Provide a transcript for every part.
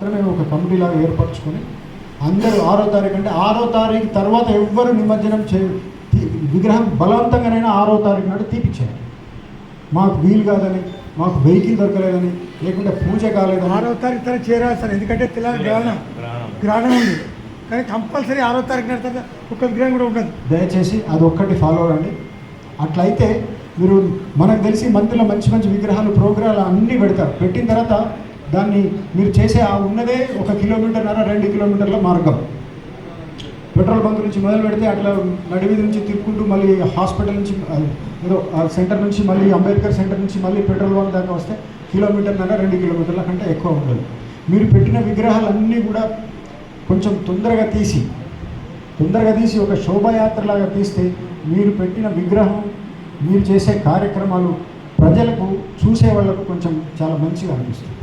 మాత్రమే ఒక కమిటీ లాగా ఏర్పరచుకొని అందరూ ఆరో తారీఖు అంటే ఆరో తారీఖు తర్వాత ఎవ్వరు నిమజ్జనం చే విగ్రహం బలవంతంగానైనా ఆరో తారీఖు నాడు తీపిచ్చారు. మాకు వీలు కాదని మాకు వెహికల్ దొరకలేదని లేకుంటే పూజ కాలేదని. ఆరో తారీఖు తర్వాత చేరాలి సార్ ఎందుకంటే తెల్లారి గ్రహణం. గ్రహణం ఉంది. కానీ కంపల్సరీ ఆరో తారీఖు నాడు తర్వాత ఒక్క విగ్రహం కూడా ఉండదు. దయచేసి అది ఒక్కటి ఫాలో అవ్వండి. అట్లయితే మీరు మనకు తెలిసి మంత్రుల మంచి మంచి విగ్రహాలు ప్రోగ్రాలు అన్నీ పెడతారు. పెట్టిన తర్వాత దాన్ని మీరు చేసే ఆ ఉన్నదే ఒక కిలోమీటర్న్నర రెండు కిలోమీటర్ల మార్గం. పెట్రోల్ బంక్ నుంచి మొదలు పెడితే అట్లా నడివీధి నుంచి తిరుక్కుంటూ మళ్ళీ హాస్పిటల్ నుంచి ఏదో ఆ సెంటర్ నుంచి మళ్ళీ అంబేద్కర్ సెంటర్ నుంచి మళ్ళీ పెట్రోల్ బంక్ దాకా వస్తే కిలోమీటర్న్నర రెండు కిలోమీటర్ల కంటే ఎక్కువ ఉండదు. మీరు పెట్టిన విగ్రహాలన్నీ కూడా కొంచెం తొందరగా తీసి తొందరగా తీసి ఒక శోభాయాత్రలాగా తీస్తే మీరు పెట్టిన విగ్రహం మీరు చేసే కార్యక్రమాలు ప్రజలకు చూసే వాళ్ళకు కొంచెం చాలా మంచిగా అనిపిస్తుంది.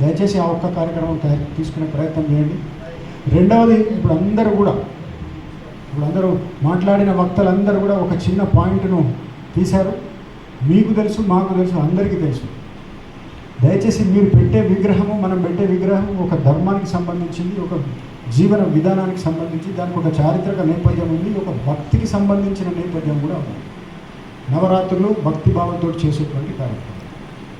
దయచేసి ఆ ఒక్క కార్యక్రమం తయారు తీసుకునే ప్రయత్నం చేయండి. రెండవది ఇప్పుడు అందరూ కూడా ఇప్పుడు అందరూ మాట్లాడిన వక్తలందరూ కూడా ఒక చిన్న పాయింట్ను తీశారు. మీకు తెలుసు మాకు తెలుసు అందరికీ తెలుసు. దయచేసి మీరు పెట్టే విగ్రహము మనం పెట్టే విగ్రహం ఒక ధర్మానికి సంబంధించింది ఒక జీవన విధానానికి సంబంధించి దానికి ఒక చారిత్రక నేపథ్యం ఉంది ఒక భక్తికి సంబంధించిన నేపథ్యం కూడా ఉంది. నవరాత్రులు భక్తి భావంతో చేసేటువంటి కార్యక్రమం.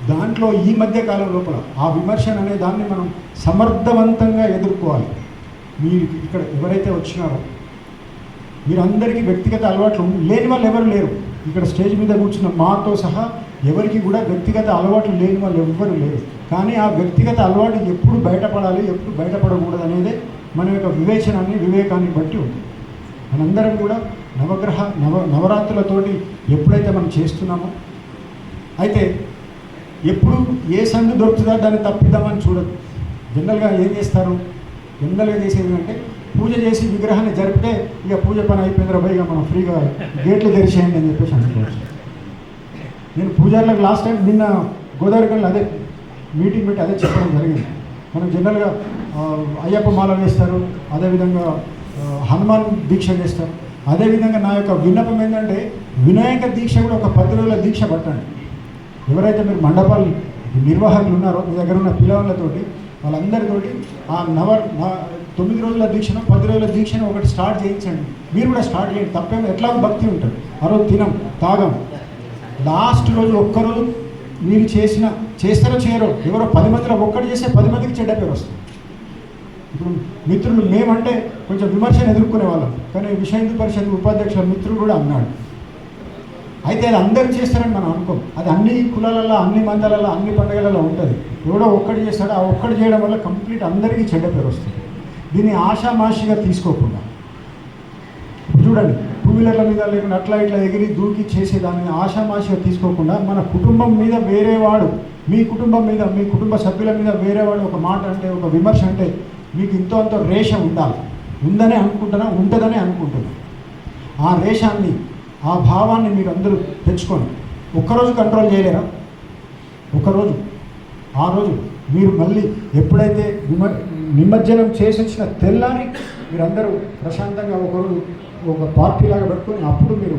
దాంట్లో ఈ మధ్య కాలం లోపల ఆ విమర్శన అనే దాన్ని మనం సమర్థవంతంగా ఎదుర్కోవాలి. మీరు ఇక్కడ ఎవరైతే వచ్చినారో మీరందరికీ వ్యక్తిగత అలవాట్లు లేని వాళ్ళు ఎవరు లేరు. ఇక్కడ స్టేజ్ మీద కూర్చున్న మాతో సహా ఎవరికి కూడా వ్యక్తిగత అలవాట్లు లేని వాళ్ళు ఎవ్వరు లేరు. కానీ ఆ వ్యక్తిగత అలవాటు ఎప్పుడు బయటపడాలి ఎప్పుడు బయటపడకూడదు అనేది మన యొక్క వివేచనాన్ని వివేకాన్ని బట్టి ఉంది. మనందరం కూడా నవగ్రహ నవ నవరాత్రులతోటి ఎప్పుడైతే మనం చేస్తున్నామో అయితే ఎప్పుడు ఏ సందు దొరుకుతుందో? దాన్ని తప్పిద్దామని చూడదు జనరల్గా ఏం చేస్తారు? జనరల్గా చేసేది అంటే పూజ చేసి విగ్రహాన్ని జరిపితే ఇక పూజ పని అయిపోయింది రా ఇక మనం ఫ్రీగా గేట్లు తెరిచేయండి అని చెప్పేసి అనుకోవచ్చు. నేను పూజారులకు లాస్ట్ టైం నిన్న గోదావరి కళ్ళు అదే మీటింగ్ పెట్టి అదే చెప్పడం జరిగింది. మనం జనరల్గా అయ్యప్ప మాల వేస్తారు అదేవిధంగా హనుమాన్ దీక్ష చేస్తారు. అదేవిధంగా నా యొక్క విన్నపం ఏంటంటే వినాయక దీక్ష కూడా ఒక పది రోజుల దీక్ష పట్టండి. ఎవరైతే మీరు మండపాలు నిర్వాహకులు ఉన్నారో మీ దగ్గర ఉన్న పిల్లవాళ్ళతోటి వాళ్ళందరితోటి ఆ నవ తొమ్మిది రోజుల దీక్షను పది రోజుల దీక్షను ఒకటి స్టార్ట్ చేయించండి. మీరు కూడా స్టార్ట్ చేయండి. తప్పేమో ఎట్లా భక్తి ఉంటుంది. ఆ రోజు తినం తాగం. లాస్ట్ రోజు ఒక్కరోజు మీరు చేసిన చేస్తారో చేయరో ఎవరో పది మందిలో ఒక్కటి చేస్తే పది మందికి చెడ్డ పేరు వస్తుంది. ఇప్పుడు మిత్రులు మేమంటే కొంచెం విమర్శను ఎదుర్కొనే వాళ్ళం కానీ విశ్వ హిందూ పరిషత్ ఉపాధ్యక్షుల మిత్రుడు కూడా అన్నాడు. అయితే అది అందరు చేస్తారని మనం అనుకోం. అది అన్ని కులాలలో అన్ని మందలలో అన్ని పండుగలలో ఉంటుంది. ఎవడో ఒక్కడు చేస్తాడో ఆ ఒక్కడు చేయడం వల్ల కంప్లీట్ అందరికీ చెడ్డ పేరు వస్తుంది. దీన్ని ఆషామాషిగా తీసుకోకుండా. చూడండి టూ వీలర్ల మీద లేకుండా అట్లా ఇట్లా ఎగిరి దూకి చేసేదాన్ని ఆషామాషిగా తీసుకోకుండా మన కుటుంబం మీద వేరేవాడు మీ కుటుంబం మీద మీ కుటుంబ సభ్యుల మీద వేరేవాడు ఒక మాట అంటే ఒక విమర్శ అంటే మీకు ఇంతో అంత రేష ఉండాలి. ఉందనే అనుకుంటున్నా ఉంటుందనే అనుకుంటున్నా. ఆ రేషాన్ని ఆ భావాన్ని మీరు అందరూ తెచ్చుకోండి. ఒక్కరోజు కంట్రోల్ చేయలేరా? ఒకరోజు ఆ రోజు మీరు మళ్ళీ ఎప్పుడైతే నిమ నిమజ్జనం చేసి తెల్లని తెల్లారి మీరందరూ ప్రశాంతంగా ఒకరోజు ఒక పార్టీ లాగా పెట్టుకొని అప్పుడు మీరు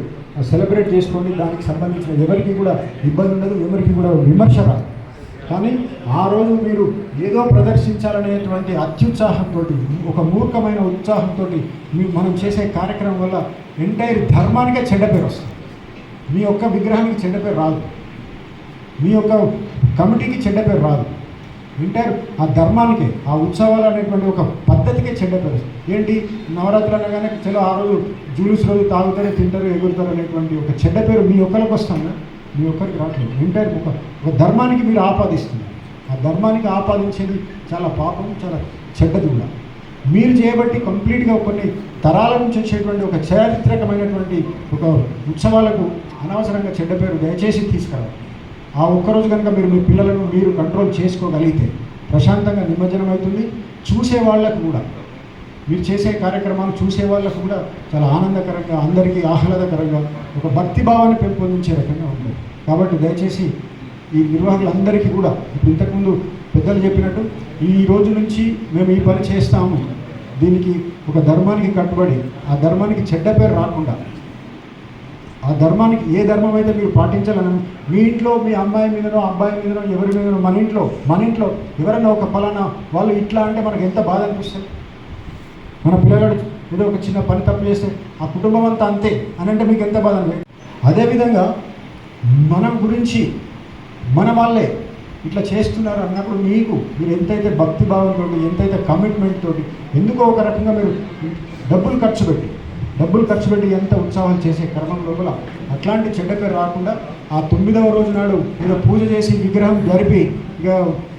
సెలబ్రేట్ చేసుకోండి. దానికి సంబంధించిన ఎవరికి కూడా ఇబ్బంది ఉండదు ఎవరికి కూడా విమర్శ రాదు. కానీ ఆ రోజు మీరు ఏదో ప్రదర్శించాలనేటువంటి అత్యుత్సాహంతో ఒక మూర్ఖమైన ఉత్సాహంతో మీ మనం చేసే కార్యక్రమం వల్ల ఎంటైర్ ధర్మానికే చెడ్డ పేరు వస్తుంది. మీ యొక్క విగ్రహానికి చెడ్డ పేరు రాదు. మీ యొక్క కమిటీకి చెడ్డ పేరు రాదు. ఎంటైర్ ఆ ధర్మానికి ఆ ఉత్సవాలు అనేటువంటి ఒక పద్ధతికే చెడ్డ పేరు ఏంటి? నవరాత్రులు అనగానే చలో ఆ రోజు జూలుస్ రోజు తాగుతారు తింటారు ఎగురుతారు అనేటువంటి ఒక చెడ్డ పేరు మీ ఒక్కరికి వస్తాను మీ ఒక్కరికి రావట్లేదు ఎంటైర్ ఒక ఒక ధర్మానికి మీరు ఆపాదిస్తున్నారు. ఆ ధర్మానికి ఆపాదించేది చాలా పాపం చాలా చెడ్డది కూడా. మీరు చేయబట్టి కంప్లీట్గా కొన్ని తరాల నుంచి వచ్చేటువంటి ఒక చారిత్రకమైనటువంటి ఒక ఉత్సవాలకు అనవసరంగా చెడ్డ పేరు దయచేసి తీసుకురావాలి. ఆ ఒక్కరోజు కనుక మీరు మీ పిల్లలను మీరు కంట్రోల్ చేసుకోగలిగితే ప్రశాంతంగా నిమజ్జనం అవుతుంది చూసే వాళ్ళకు కూడా మీరు చేసే కార్యక్రమాలు చూసే వాళ్ళకు కూడా చాలా ఆనందకరంగా అందరికీ ఆహ్లాదకరంగా ఒక భక్తి భావాన్ని పెంపొందించే రకంగా ఉంటుంది. కాబట్టి దయచేసి ఈ నిర్వాహకులందరికీ కూడా ఇంతకుముందు పెద్దలు చెప్పినట్టు ఈ రోజు నుంచి మేము ఈ పని చేస్తాము. దీనికి ఒక ధర్మానికి కట్టుబడి ఆ ధర్మానికి చెడ్డ పేరు రాకుండా ఆ ధర్మానికి ఏ ధర్మం అయితే మీరు పాటించాలని మీ ఇంట్లో మీ అమ్మాయి మీదనో అబ్బాయి మీదనో ఎవరి మీదనో మన ఇంట్లో మన ఇంట్లో ఎవరైనా ఒక ఫలానా వాళ్ళు ఇట్లా అంటే మనకు ఎంత బాధ అనిపిస్తుంది? మన పిల్లగాడు ఏదో ఒక చిన్న పని తప్పు చేస్తే ఆ కుటుంబం అంతా అంతే అని అంటే మీకు ఎంత బాధ అనిపి అదేవిధంగా మనం గురించి మన వాళ్ళే ఇట్లా చేస్తున్నారు అన్నప్పుడు మీకు మీరు ఎంతైతే భక్తి భావంతో ఎంతైతే కమిట్మెంట్ తోటి ఎందుకో ఒక రకంగా మీరు డబ్బులు ఖర్చు పెట్టి డబ్బులు ఖర్చు పెట్టి ఎంత ఉత్సాహం చేసే క్రమం లోపల అట్లాంటి చెడ్డ పేరు రాకుండా ఆ తొమ్మిదవ రోజు నాడు ఏదో పూజ చేసి విగ్రహం జరిపి ఇక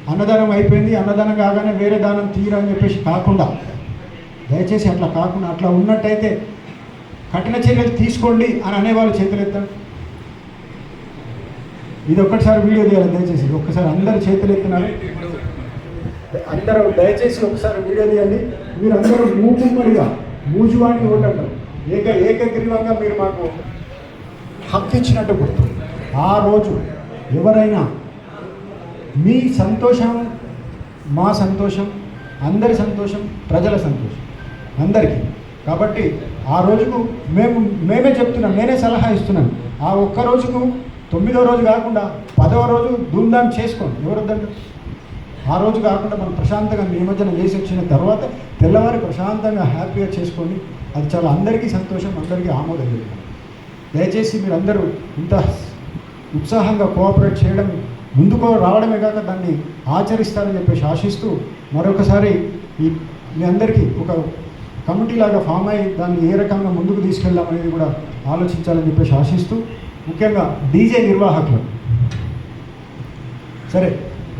అన్నదానం అయిపోయింది అన్నదానం కాగానే వేరే దానం తీరా అని చెప్పేసి కాకుండా దయచేసి అట్లా కాకుండా అట్లా ఉన్నట్టయితే కఠిన చర్యలు తీసుకోండి అని అనేవాళ్ళు చేతులు ఎత్తండి ఇది ఒక్కసారి వీడియో తీయాలి దయచేసి. ఒక్కసారి అందరు చేతులు ఎత్తినారు. అందరూ దయచేసి ఒకసారి వీడియో తీయండి మీరు అందరూ మూకుమ్మడిగా మూజువాణి ఉండటం ఏక ఏకగ్రీవంగా మీరు మాకు హక్కు ఇచ్చినట్టు గుర్తు. ఆ రోజు ఎవరైనా మీ సంతోషం మా సంతోషం అందరి సంతోషం ప్రజల సంతోషం అందరికీ. కాబట్టి ఆ రోజుకు మేము మేమే చెప్తున్నాం నేనే సలహా ఇస్తున్నాను. ఆ ఒక్క రోజుకు తొమ్మిదో రోజు కాకుండా పదవ రోజు ధూమ్ధాం చేసుకోండి. ఎవరొద్దండి ఆ రోజు కాకుండా మనం ప్రశాంతంగా నిమజ్జనం చేసి వచ్చిన తర్వాత తెల్లవారి ప్రశాంతంగా హ్యాపీగా చేసుకోండి. అది చాలా అందరికీ సంతోషం అందరికీ ఆమోదం దయచేసి మీరు అందరూ ఇంత ఉత్సాహంగా కోఆపరేట్ చేయడం ముందుకు రావడమే కాక దాన్ని ఆచరిస్తారని చెప్పేసి ఆశిస్తూ మరొకసారి ఈ మీ అందరికీ ఒక కమిటీ లాగా ఫామ్ అయ్యి దాన్ని ఏ రకంగా ముందుకు తీసుకెళ్దాం అనేది కూడా ఆలోచించాలని చెప్పేసి ఆశిస్తూ ముఖ్యంగా డీజే నిర్వాహకులు. సరే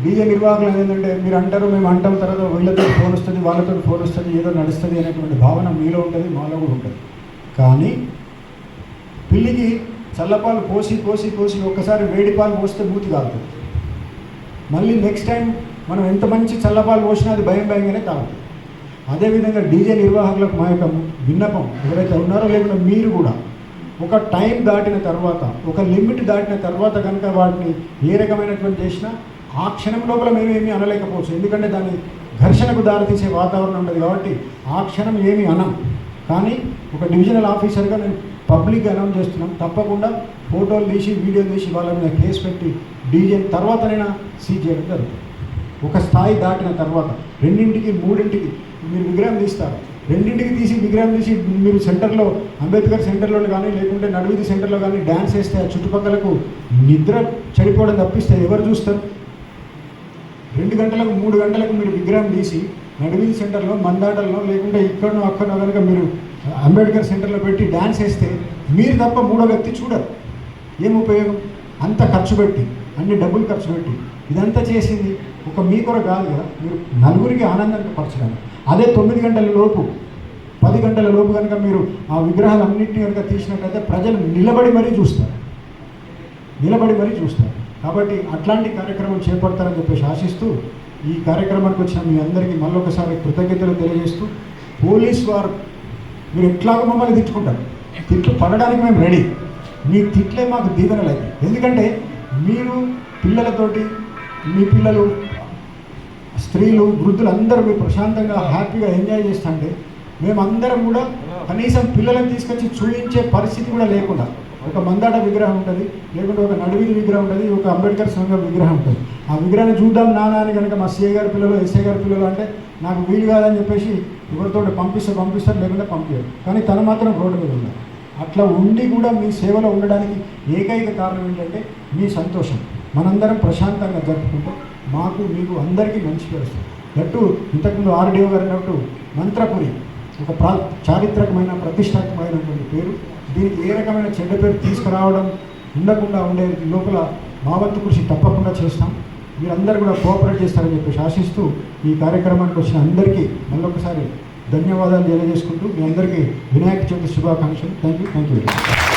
డీజే నిర్వాహకులు ఏంటంటే మీరు అంటారు మేము అంటాం తర్వాత వీళ్ళతో ఫోన్ వస్తుంది వాళ్ళతో ఫోన్ వస్తుంది ఏదో నడుస్తుంది అనేటువంటి భావన మీలో ఉంటుంది మాలో కూడా ఉంటుంది. కానీ పిల్లికి చల్లపాలు పోసి పోసి పోసి ఒక్కసారి వేడి పాలు పోస్తే మూతి కాలుతుంది మళ్ళీ నెక్స్ట్ టైం మనం ఎంత మంచి చల్లపాలు పోసినా అది భయం భయంగానే తాగుతుంది అదేవిధంగా డీజే నిర్వాహకులకు మా యొక్క విన్నపం ఎవరైతే ఉన్నారో లేకుండా మీరు కూడా ఒక టైం దాటిన తర్వాత ఒక లిమిట్ దాటిన తర్వాత కనుక వాటిని ఏ రకమైనటువంటి చేసినా ఆ క్షణం లోపల మేమేమీ అనలేకపోవచ్చు. ఎందుకంటే దాన్ని ఘర్షణకు దారితీసే వాతావరణం ఉండదు కాబట్టి ఆ క్షణం ఏమీ అనం. కానీ ఒక డివిజనల్ ఆఫీసర్గా నేను పబ్లిక్ అనౌన్స్ చేస్తున్నాం. తప్పకుండా ఫోటోలు తీసి వీడియో తీసి వాళ్ళ మీద కేసు పెట్టి డీజే తర్వాతనైనా సీజ్ చేయడం జరుగుతుంది. ఒక స్థాయి దాటిన తర్వాత రెండింటికి మూడింటికి మీరు విగ్రహం తీస్తారు. రెండింటికి తీసి విగ్రహం తీసి మీరు సెంటర్లో అంబేద్కర్ సెంటర్లో కానీ లేకుంటే నడువిది సెంటర్లో కానీ డ్యాన్స్ వేస్తే ఆ చుట్టుపక్కలకు నిద్ర చెడిపోవడం తప్పిస్తే ఎవరు చూస్తారు? రెండు గంటలకు మూడు గంటలకు మీరు విగ్రహం తీసి నడువిది సెంటర్లో మందాటల్లో లేకుంటే ఇక్కడనో అక్కడనో కనుక మీరు అంబేద్కర్ సెంటర్లో పెట్టి డ్యాన్స్ వేస్తే మీరు తప్ప మూడో వ్యక్తి చూడరు. ఏం ఉపయోగం? అంత ఖర్చు పెట్టి అన్ని డబ్బులు ఖర్చు పెట్టి ఇదంతా చేసింది ఒక మీ కొర కాదు కదా మీరు నలుగురికి ఆనందంగా పరచడానికి. అదే తొమ్మిది గంటల లోపు పది గంటల లోపు కనుక మీరు ఆ విగ్రహాలన్నింటినీ కనుక తీసినట్లయితే ప్రజలు నిలబడి మరీ చూస్తారు. నిలబడి మరీ చూస్తారు. కాబట్టి అట్లాంటి కార్యక్రమం చేపడతారని చెప్పేసి ఆశిస్తూ ఈ కార్యక్రమానికి వచ్చిన మీ అందరికీ మళ్ళొకసారి కృతజ్ఞతలు తెలియజేస్తూ పోలీస్ వారు మీరు ఎట్లాగో మమ్మల్ని తిట్టుకుంటారు. తిట్టు పడడానికి మేము రెడీ. మీ తిట్లే మాకు దీవెనలు ఎందుకంటే మీరు పిల్లలతోటి మీ పిల్లలు స్త్రీలు వృద్ధులు అందరూ మీరు ప్రశాంతంగా హ్యాపీగా ఎంజాయ్ చేస్తుంటే మేమందరం కూడా కనీసం పిల్లలను తీసుకొచ్చి చూపించే పరిస్థితి కూడా లేకుండా ఒక మందాట విగ్రహం ఉంటుంది లేకుంటే ఒక నడివిని విగ్రహం ఉంటుంది ఒక అంబేద్కర్ సంఘం విగ్రహం ఉంటుంది. ఆ విగ్రహాన్ని చూద్దాం నానా అని కనుక మా సీఏ గారి పిల్లలు ఎస్ఏ గారి పిల్లలు అంటే నాకు వీలు కాదని చెప్పేసి ఎవరితో పంపిస్తే పంపిస్తారు లేకుంటే పంపించారు కానీ తను మాత్రం రోడ్డు మీద ఉన్నారు. అట్లా ఉండి కూడా మీ సేవలో ఉండడానికి ఏకైక కారణం ఏంటంటే మీ సంతోషం. మనందరం ప్రశాంతంగా జరుపుకుంటే మాకు మీకు అందరికీ మంచి పేరు. వస్తుంది ఇంతకుముందు ఆర్డీఓ గారు అన్నట్టు మంత్రపురి ఒక ప్రా చారిత్రకమైన ప్రతిష్టాత్మకమైనటువంటి పేరు. దీనికి ఏ రకమైన చెడ్డ పేరు తీసుకురావడం ఉండకుండా ఉండే లోపల మా వంతు కృషి తప్పకుండా చేస్తాం. మీరందరూ కూడా కోఆపరేట్ చేస్తారని చెప్పేసి ఆశిస్తూ ఈ కార్యక్రమానికి వచ్చిన అందరికీ మళ్ళొకసారి ధన్యవాదాలు తెలియజేసుకుంటూ మీ అందరికీ వినాయక చవితి శుభాకాంక్షలు. Thank you thank you